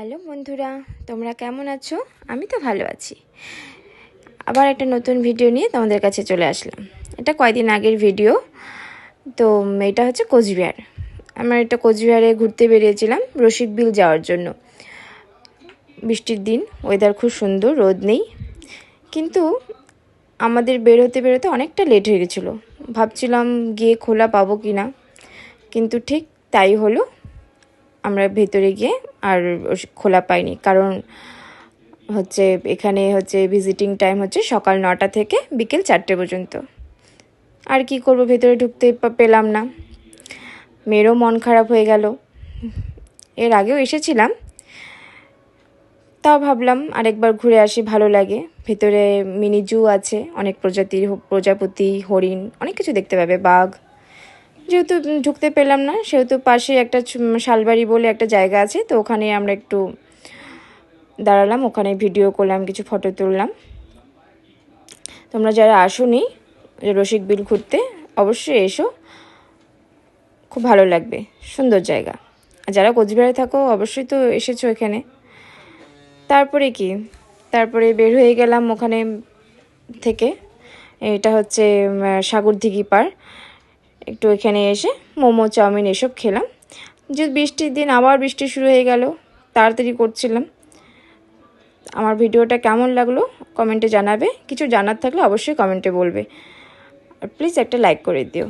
Hello বন্ধুরা, তোমরা কেমন আছো? আমি তো ভালো আছি। আবার একটা নতুন ভিডিও নিয়ে তোমাদের কাছে চলে আসলাম। এটা কয়দিন আগের ভিডিও। তো এটা হচ্ছে কোচবিহার। আমরা এটা কোচবিহারে ঘুরতে বেরিয়েছিলাম রসিক বিল যাওয়ার জন্য। বৃষ্টির দিন ওয়েদার খুব সুন্দর, রোদ নেই। কিন্তু আমাদের বেরোতে বেরোতে অনেকটা লেট হয়ে গেছিল। ভাবছিলাম গিয়ে খোলা পাবো কি না কিন্তু ঠিক তাই হলো আমরা ভেতরে গিয়ে আর খোলা পাইনি। কারণ হচ্ছে এখানে হচ্ছে ভিজিটিং টাইম হচ্ছে সকাল নটা থেকে বিকেল চারটে পর্যন্ত। আর কি করব, ভেতরে ঢুকতে পেলাম না। মেয়েরও মন খারাপ হয়ে গেল। এর আগেও এসেছিলাম। তাও ভাবলাম আরেকবার ঘুরে আসি, ভালো লাগে। ভেতরে মিনি জু আছে, অনেক প্রজাতির প্রজাপতি, হরিণ, অনেক কিছু দেখতে পাবে, বাঘ। যেহেতু ঢুকতে পেলাম না, সেহেতু পাশে একটা শালবাড়ি বলে একটা জায়গা আছে, তো ওখানে আমরা একটু দাঁড়ালাম, ওখানে ভিডিও করলাম, কিছু ফটো তুললাম। তোমরা যারা আসোনি, রসিক বিল ঘুরতে, অবশ্যই এসো। খুব ভালো লাগবে, সুন্দর জায়গা। আর যারা কোচবিহারে থাকো, অবশ্যই তো এসেছ এখানে। তারপরে কি? তারপরে বের হয়ে গেলাম ওখানে থেকে। এটা হচ্ছে সাগরদিঘি পার। একটু এখানে এসে মোমো, চাউমিন এসব খেলাম। যে বৃষ্টির দিন আবার বৃষ্টি শুরু হয়ে গেল, তাড়াতাড়ি করছিলাম। আমার ভিডিওটা কেমন লাগল কমেন্টে জানাবে। কিছু জানার থাকলে অবশ্যই কমেন্টে বলবে। আর প্লিজ একটা লাইক করে দিও।